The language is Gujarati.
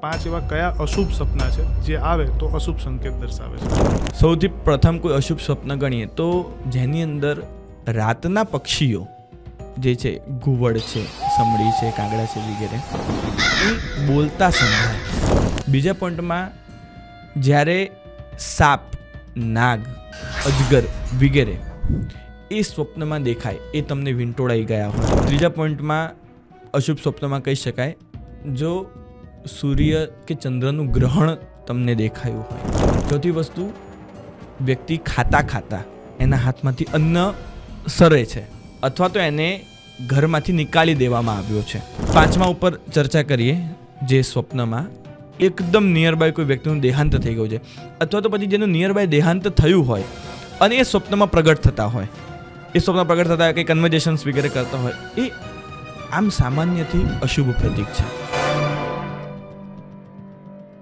પાંચ એવા કયા અશુભ સપના છે? જે આવે તો અશુભ સંકેત દર્શાવે છે. સૌથી પ્રથમ કોઈ અશુભ સ્વપ્ન ગણીએ તો જેની અંદર રાતના પક્ષીઓ જે છે, ઘુવડ છે, સમડી છે, કાગડા છે, વગેરે, એ બોલતા સંભળાય. બીજા પોઈન્ટમાં જ્યારે સાપ, નાગ, અજગર વગેરે એ સ્વપ્નમાં દેખાય, એ તમને વીંટોળાઈ ગયા હોય. ત્રીજા પોઈન્ટમાં અશુભ સ્વપ્નમાં કહી શકાય, જો સૂર્ય કે ચંદ્રનું ગ્રહણ તમને દેખાયું હોય. ચોથી વસ્તુ, વ્યક્તિ ખાતા ખાતા એના હાથમાંથી અન્ન સરે છે અથવા તો એને ઘરમાંથી નીકાળી દેવામાં આવ્યો છે. પાંચમા ઉપર ચર્ચા કરીએ, જે સ્વપ્નમાં એકદમ નિયર બાય કોઈ વ્યક્તિનું દેહાંત થઈ ગયું છે અથવા તો પછી જેનું નિયર બાય દેહાંત થયું હોય અને એ સ્વપ્નમાં પ્રગટ થતા હોય. એ સ્વપ્ન પ્રગટ થતા કંઈ કન્વર્જેશન્સ વગેરે કરતા હોય, એ આમ સામાન્યથી અશુભ પ્રતીક છે.